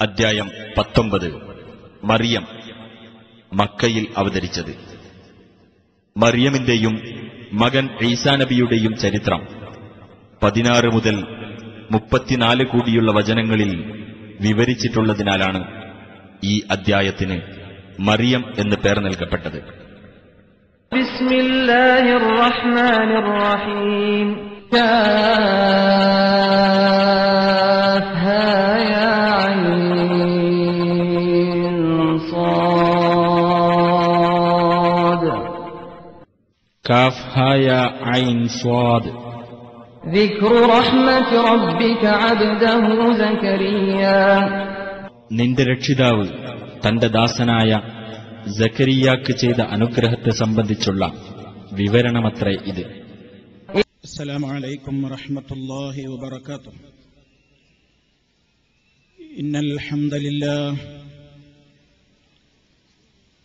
അധ്യായം പത്തൊമ്പത്. മറിയം. മക്കയിൽ അവതരിച്ചത്. മറിയമിന്റെയും മകൻ ഈസാ നബിയുടെയും ചരിത്രം. പതിനാറ് മുതൽ മുപ്പത്തിനാല് കൂടിയുള്ള വചനങ്ങളിൽ വിവരിച്ചിട്ടുള്ളതിനാലാണ് ഈ അദ്ധ്യായത്തിന് മറിയം എന്ന് പേർ നൽകപ്പെട്ടത്. ബിസ്മില്ലാഹിർ റഹ്മാനിർ റഹീം. കാഫ് ഹായ ഐൻ സ്വാദ് ذكر رحمة ربك عبده زكريا നിന്റെ രക്ഷിതാവ് തന്റെ ദാസനായ ജക്കരിയാക്ക് ചെയ്ത അനുഗ്രഹത്തെ സംബന്ധിച്ചുള്ള വിവരണമത്രേ ഇത് السلام عليكم ورحمة الله وبركاته إن الحمد لله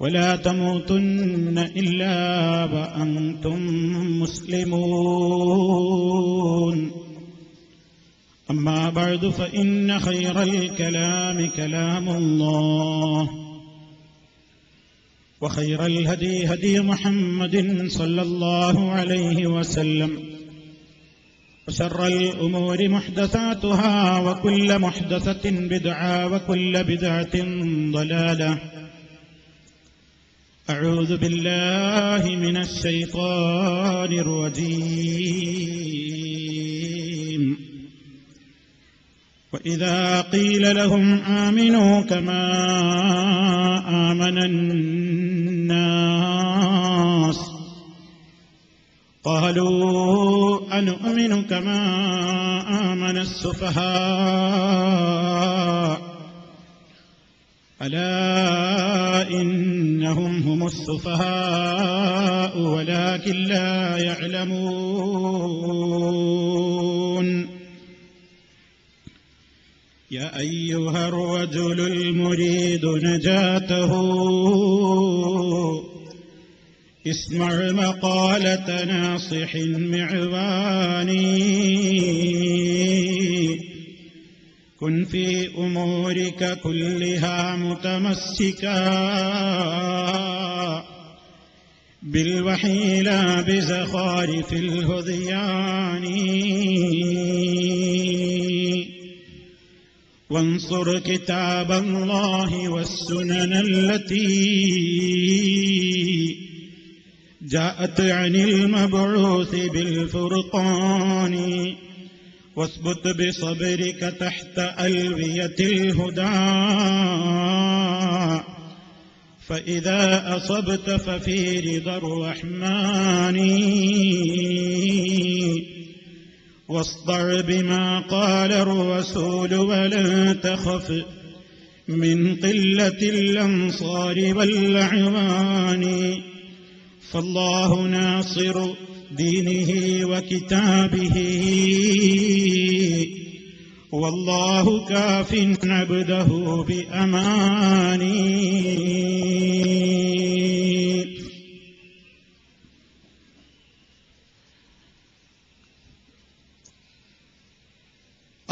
ولا تموتن إلا وأنتم مسلمون. أما بعد فإن خير الكلام كلام الله. وخير الهدي هدي محمد صلى الله عليه وسلم. وشر الأمور محدثاتها وكل محدثة بدعة وكل بدعة ضلالة. أعوذ بالله من الشيطان الرجيم. وإذا قيل لهم آمنوا كما آمن الناس قالوا أنؤمن كما آمن السفهاء ألا إنهم هم السفهاء ولكن لا يعلمون. يا أيها الرجل المريد نجاته. اسمع مقالة ناصح معواني. كن في أمورك كلها متمسكا. بالوحي لا بزخارف الهذيان. وانصر كتاب الله والسنن التي جاءت عن المبعوث بالفرقان. واثبت بصبرك تحت ألوية الهدى. فإذا أصبت ففي رضا الرحمن. واصدع بما قال الرسول ولا تخف من قلة الأنصار والأعوان. فالله ناصر دينه وكتابه. والله كاف عبده بأماني.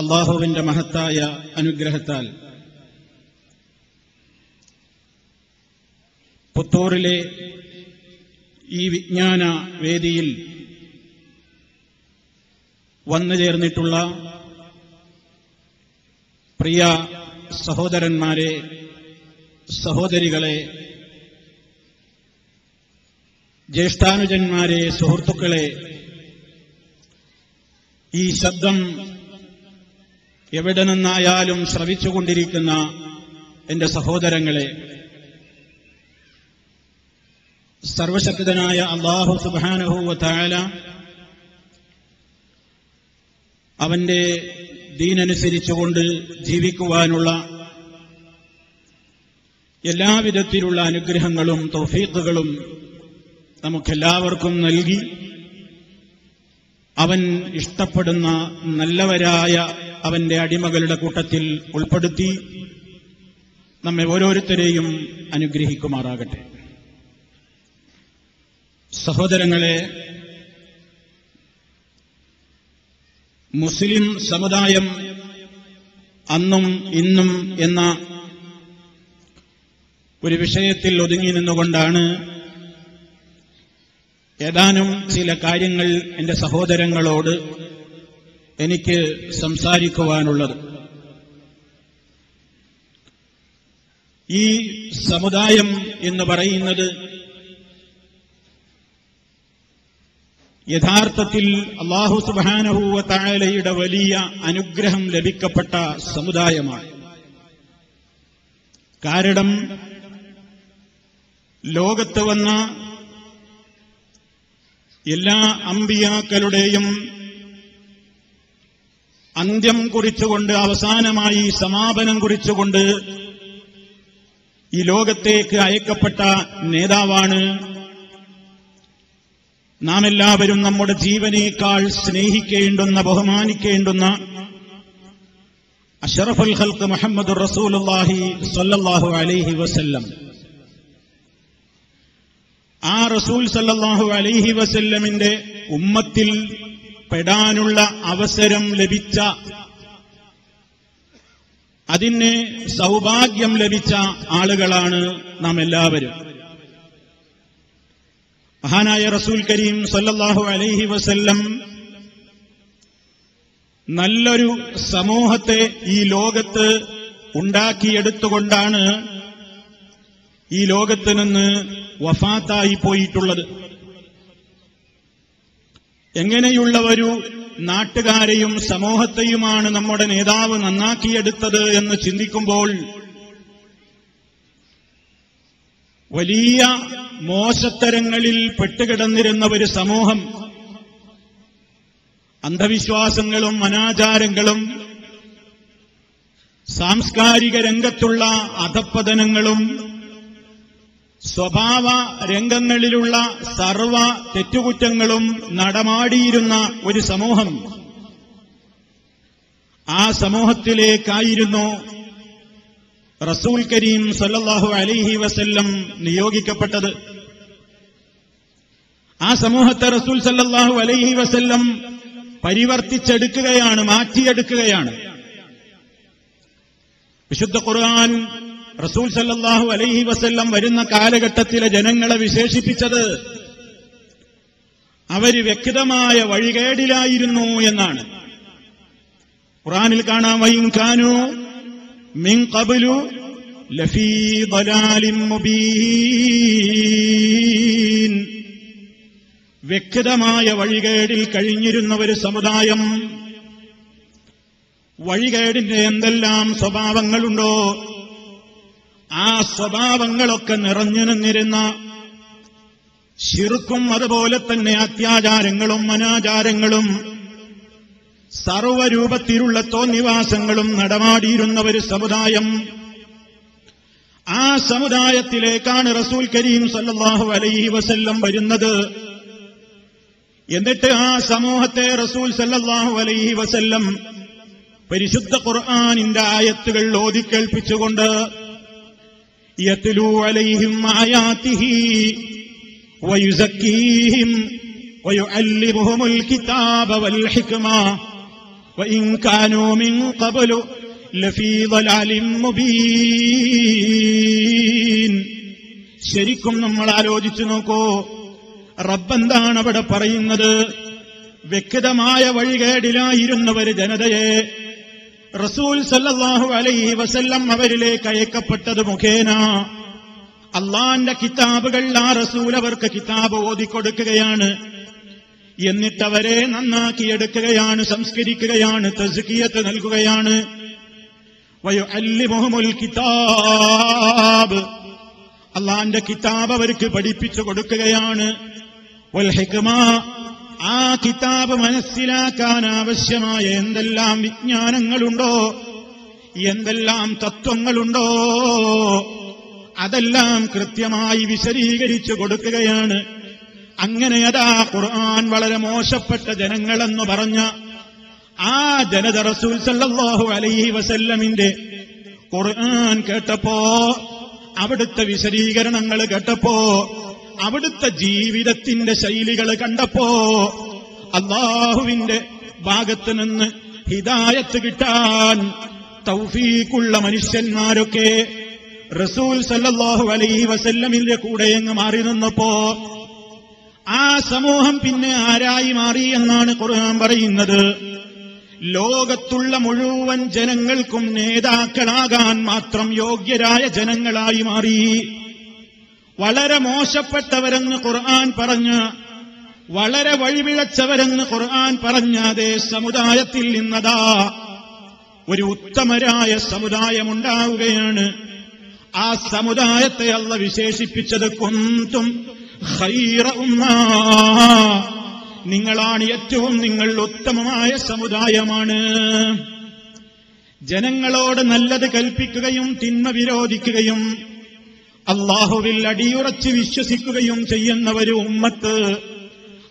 അള്ളാഹുവിന്റെ മഹത്തായ അനുഗ്രഹത്താൽ പുത്തൂറിലെ ഈ വിജ്ഞാന വേദിയിൽ വന്നു ചേർന്നിട്ടുള്ള പ്രിയ സഹോദരന്മാരെ സഹോദരികളെ ജ്യേഷ്ഠാനുജന്മാരെ സുഹൃത്തുക്കളെ ഈ ശബ്ദം എവിടെ നിന്നായാലും ശ്രവിച്ചുകൊണ്ടിരിക്കുന്ന എന്റെ സഹോദരങ്ങളെ സർവശക്തനായ അള്ളാഹു സുബാനഹുവ താല അവന്റെ ദീനനുസരിച്ചുകൊണ്ട് ജീവിക്കുവാനുള്ള എല്ലാവിധത്തിലുള്ള അനുഗ്രഹങ്ങളും തൗഫീഖുകളും നമുക്കെല്ലാവർക്കും നൽകി അവൻ ഇഷ്ടപ്പെടുന്ന നല്ലവരായ അവന്റെ അടിമകളുടെ കൂട്ടത്തിൽ ഉൾപ്പെടുത്തി നമ്മെ ഓരോരുത്തരെയും അനുഗ്രഹിക്കുമാറാകട്ടെ. സഹോദരങ്ങളെ മുസ്ലിം സമുദായം അന്നും ഇന്നും എന്ന ഒരു വിഷയത്തിൽ ഒതുങ്ങി നിന്നുകൊണ്ടാണ് ഏതാനും ചില കാര്യങ്ങൾ എന്റെ സഹോദരങ്ങളോട് എനിക്ക് സംസാരിക്കുവാനുള്ളത്. ഈ സമുദായം എന്ന് പറയുന്നത് യഥാർത്ഥത്തിൽ അള്ളാഹു സുബാനഹൂവ താഴലയുടെ വലിയ അനുഗ്രഹം ലഭിക്കപ്പെട്ട സമുദായമാണ്. കാരണം ലോകത്ത് വന്ന എല്ലാ അമ്പിയാക്കളുടെയും അന്ത്യം കുറിച്ചുകൊണ്ട് അവസാനമായി സമാപനം കുറിച്ചുകൊണ്ട് ഈ ലോകത്തേക്ക് അയക്കപ്പെട്ട നേതാവാണ് നാം എല്ലാവരും നമ്മുടെ ജീവനേക്കാൾ സ്നേഹിക്കേണ്ടുന്ന ബഹുമാനിക്കേണ്ടുന്ന അഷറഫുൽ ഖൽക്ക് മുഹമ്മദ് റസൂലുള്ളാഹി സ്വല്ലല്ലാഹു അലൈഹി വസല്ലം. ആ റസൂൽ സല്ലല്ലാഹു അലൈഹി വസല്ലമിന്റെ ഉമ്മത്തിൽ പെടാനുള്ള അവസരം ലഭിച്ച അതിന് സൗഭാഗ്യം ലഭിച്ച ആളുകളാണ് നാം എല്ലാവരും മഹാനായ റസൂൽ കരീം സല്ലല്ലാഹു അലൈഹി വസല്ലം നല്ലൊരു സമൂഹത്തെ ഈ ലോകത്ത് ഉണ്ടാക്കിയെടുത്തുകൊണ്ടാണ് ഈ ലോകത്ത് നിന്ന് വഫാത്തായി പോയിട്ടുള്ളത്. എങ്ങനെയുള്ള ഒരു നാട്ടുകാരെയും സമൂഹത്തെയുമാണ് നമ്മുടെ നേതാവ് നന്നാക്കിയെടുത്തത് എന്ന് ചിന്തിക്കുമ്പോൾ വലിയ മോശത്തരങ്ങളിൽ പെട്ടുകിടന്നിരുന്ന ഒരു സമൂഹം. അന്ധവിശ്വാസങ്ങളും അനാചാരങ്ങളും സാംസ്കാരിക രംഗത്തുള്ള അധപ്പതനങ്ങളും സ്വഭാവ രംഗങ്ങളിലുള്ള സർവ തെറ്റുകുറ്റങ്ങളും നടമാടിയിരുന്ന ഒരു സമൂഹം. ആ സമൂഹത്തിലേക്കായിരുന്നു റസൂൽ കരീം സല്ലാഹു അലൈഹി വസല്ലം നിയോഗിക്കപ്പെട്ടത്. ആ സമൂഹത്തെ റസൂൽ സല്ലാഹു അലൈഹി വസല്ലം പരിവർത്തിച്ചെടുക്കുകയാണ് മാറ്റിയെടുക്കുകയാണ്. വിശുദ്ധ ഖുർആൻ റസൂൽ സല്ലാഹു അലൈഹി വസല്ലം വരുന്ന കാലഘട്ടത്തിലെ ജനങ്ങളെ വിശേഷിപ്പിച്ചത് അവർ വ്യക്തമായ വഴികേടിലായിരുന്നു എന്നാണ്. ഖുറാനിൽ കാണാം വൈൻ കാനു മിൻ ഖബ്ലു ലഫീ ضلالin മുബീൻ വ്യക്തമായ വഴികേടിൽ കഴിഞ്ഞിരുന്ന ഒരു സമുദായം വഴികേടിന്റെ എന്തെല്ലാം സ്വഭാവങ്ങളുണ്ടോ ആ സ്വഭാവങ്ങളൊക്കെ നിറഞ്ഞു നിന്നിരുന്ന ശിർക്കും അതുപോലെ തന്നെ അത്യാചാരങ്ങളും അനാചാരങ്ങളും സർവരൂപത്തിലുള്ള തോന്നിവാസങ്ങളും നടമാടിയിരുന്ന ഒരു സമുദായം. ആ സമുദായത്തിലേക്കാണ് റസൂൽ കരീം സല്ലാഹു അലൈഹി വസല്ലം വരുന്നത്. എന്നിട്ട് ആ സമൂഹത്തെ റസൂൽ സല്ലാഹു അലൈഹി വസല്ലം പരിശുദ്ധ ഖുർആാനിന്റെ ആയത്തുകൾ ഓതിക്കേൾപ്പിച്ചുകൊണ്ട് യത്ലു അലൈഹിം وإن كانوا من قبل لفي ضلال مبين ശരിക്കും നമ്മൾ ആലോചിച്ചു നോക്കൂ റബ്ബെന്താണ് അവിടെ പറയുന്നത് വ്യക്തമായ വഴികേടിലായിരുന്നവര് ജനതയെ റസൂൽ സല്ലല്ലാഹു അലൈഹി വസല്ലം അവരിലേക്ക് അയക്കപ്പെട്ടത് മുഖേന അള്ളാന്റെ കിതാബുകൾ ആ റസൂൽ അവർക്ക് കിതാബ് ഓതിക്കൊടുക്കുകയാണ് എന്നിട്ടവരെ നന്നാക്കിയെടുക്കുകയാണ് സംസ്കരിക്കുകയാണ് തസ്കിയത്ത് നൽകുകയാണ്. വയോ അല്ലി വയുഅല്ലിമുഹുമുൽ കിതാബ്. അള്ളാന്റെ കിതാബ് അവർക്ക് പഠിപ്പിച്ചു കൊടുക്കുകയാണ്. ആ കിതാബ് മനസ്സിലാക്കാൻ ആവശ്യമായ എന്തെല്ലാം വിജ്ഞാനങ്ങളുണ്ടോ? എന്തെല്ലാം തത്വങ്ങളുണ്ടോ? അതെല്ലാം കൃത്യമായി വിശദീകരിച്ചു കൊടുക്കുകയാണ്. അങ്ങനെ അതാ ഖുർആൻ വളരെ മോശപ്പെട്ട ജനങ്ങളെന്ന് പറഞ്ഞ ആ ജനത റസൂൽ സല്ലാഹു അലൈഹി വസല്ലമിന്റെ ഖുർആൻ കേട്ടപ്പോ അവിടുത്തെ വിശദീകരണങ്ങൾ കേട്ടപ്പോ അവിടുത്തെ ജീവിതത്തിന്റെ ശൈലികൾ കണ്ടപ്പോ അള്ളാഹുവിന്റെ ഭാഗത്ത് നിന്ന് ഹിദായത്ത് കിട്ടാൻ തൗഫീക്കുള്ള മനുഷ്യന്മാരൊക്കെ റസൂൽ സല്ലാഹു അലൈഹി വസല്ലമിന്റെ കൂടെ മാറി നിന്നപ്പോ ആ സമൂഹം പിന്നെ ആരായി മാറി എന്നാണ് ഖുർആൻ പറയുന്നത്. ലോകത്തുള്ള മുഴുവൻ ജനങ്ങൾക്കും നേതാക്കളാകാൻ മാത്രം യോഗ്യരായ ജനങ്ങളായി മാറി. വളരെ മോശപ്പെട്ടവരെന്ന് ഖുർആൻ പറഞ്ഞ വളരെ വഴിവിളച്ചവരെന്ന് ഖുർആൻ പറഞ്ഞ അതേ സമുദായത്തിൽ നിന്നതാ ഒരു ഉത്തമരായ സമുദായമുണ്ടാവുകയാണ്. ആ സമുദായത്തെ അല്ല വിശേഷിപ്പിച്ചത്. കുന്തും നിങ്ങളാണ് ഏറ്റവും നിങ്ങൾ ഉത്തമമായ സമുദായമാണ്. ജനങ്ങളോട് നല്ലത് കൽപ്പിക്കുകയും തിന്മ വിരോധിക്കുകയും അള്ളാഹുവിൽ അടിയുറച്ച് വിശ്വസിക്കുകയും ചെയ്യുന്ന ഒരു ഉമ്മത്ത്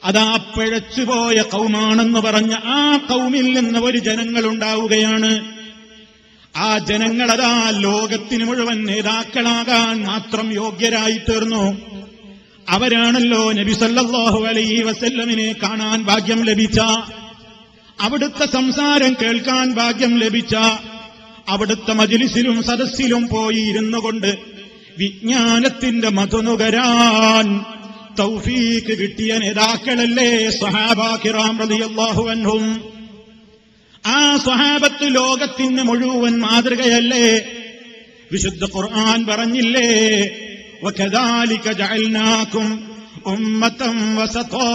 അതാ പിഴച്ചുപോയ കൗമാണെന്ന് പറഞ്ഞ ആ കൗമിൽ നിന്ന് ഒരു ജനങ്ങളുണ്ടാവുകയാണ് ആ ജനങ്ങളതാ ലോകത്തിന് മുഴുവൻ നേതാക്കളാകാൻ മാത്രം യോഗ്യരായി തീർന്നു. അവരാണല്ലോ നബി സല്ലാഹു അലൈ വസല്ലമിനെ കാണാൻ ഭാഗ്യം ലഭിച്ച. അവിടുത്തെ സംസാരം കേൾക്കാൻ ഭാഗ്യം ലഭിച്ച. അവിടുത്തെ മജിലിസിലും സദസ്സിലും പോയി ഇരുന്നു കൊണ്ട് വിജ്ഞാനത്തിന്റെ മധുനുകരാൻ തൗഫീക്ക് കിട്ടിയ നേതാക്കളല്ലേ സഹാബാഖിറാം റളിയല്ലാഹു അൻഹും. ആ സ്വഹാബത്ത് ലോകത്തിന് മുഴുവൻ മാതൃകയല്ലേ? വിശുദ്ധ ഖുർആൻ പറഞ്ഞില്ലേ? وكذلك جعلناكم أمة وسطا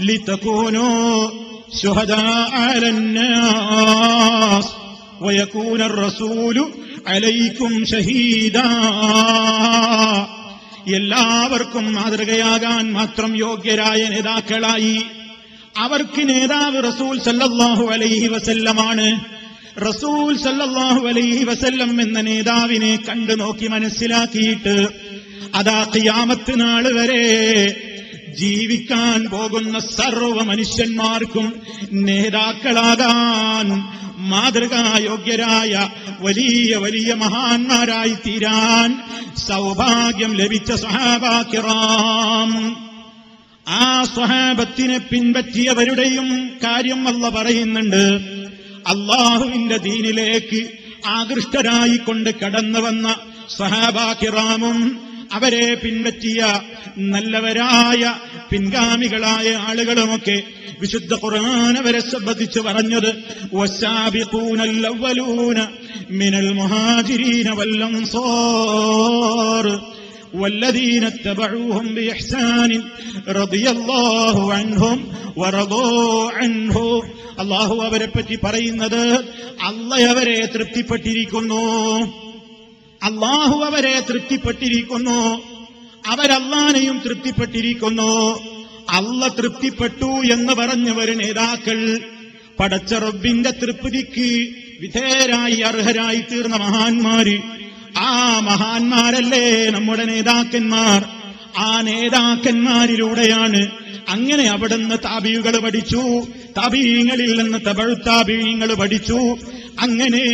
لتكونوا شهداء على الناس ويكون الرسول عليكم شهيدا എല്ലാവർക്കും മാതൃകയാകാൻ മാത്രം യോഗ്യരായ നേതാക്കളായി അവർക്ക് നേതാവ് റസൂൽ സല്ലല്ലാഹു അലൈഹി വസല്ലമാണ് റസൂൽ സല്ലല്ലാഹു അലൈഹി വസല്ലം എന്ന നേതാവിനെ കണ്ടു നോക്കി മനസ്സിലാക്കിയിട്ട് അതാ ഖിയാമത്ത് നാൾ വരെ ജീവിക്കാൻ പോകുന്ന സർവ മനുഷ്യന്മാർക്കും നേതാക്കളാകാൻ മാതൃകായോഗ്യരായ വലിയ വലിയ മഹാന്മാരായി തീരാൻ സൗഭാഗ്യം ലഭിച്ച സഹാബാക്കിറാം ആ സ്വഹാബത്തിനെ പിൻപറ്റിയവരുടെയും കാര്യം അല്ല പറയുന്നുണ്ട്. അള്ളാഹുവിന്റെ ദീനിലേക്ക് ആകൃഷ്ടരായിക്കൊണ്ട് കടന്നു വന്ന സഹാബാക്കിറാമും അവരെ പിൻപറ്റിയ നല്ലവരായ പിൻഗാമികളായ ആളുകളുമൊക്കെ വിശുദ്ധ ഖുർആൻ അവരെ സംബന്ധിച്ച് പറഞ്ഞത് വസ്സാബിഖൂനൽ അവ്വലൂന മിനൽ മുഹാജിരീന വല്ലൻസാർ والذين اتبعوهم بإحسان رضي الله عنهم ورضوا عنه അള്ളാഹു അവരെ പറ്റി പറയുന്നത് അല്ല അവരെ തൃപ്തിപ്പെട്ടിരിക്കുന്നു. അള്ളാഹു അവരെ തൃപ്തിപ്പെട്ടിരിക്കുന്നു. അവരല്ലാനെയും തൃപ്തിപ്പെട്ടിരിക്കുന്നു. അല്ല തൃപ്തിപ്പെട്ടു എന്ന് പറഞ്ഞവർ നേതാക്കൾ പടച്ച റബ്ബിന്റെ തൃപ്തിക്ക് വിധേയരായി അർഹരായി തീർന്ന മഹാന്മാര്. ആ മഹാന്മാരല്ലേ നമ്മുടെ നേതാക്കന്മാർ? ആ നേതാക്കന്മാരിലൂടെയാണ് അങ്ങനെ അവിടുന്ന് താബീകൾ പഠിച്ചു. താബീങ്ങളിൽ നിന്ന് തപഴുത്താബീങ്ങൾ പഠിച്ചു. അങ്ങനെ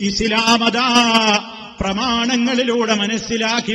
ഇസ്ലാമത പ്രമാണങ്ങളിലൂടെ മനസ്സിലാക്കി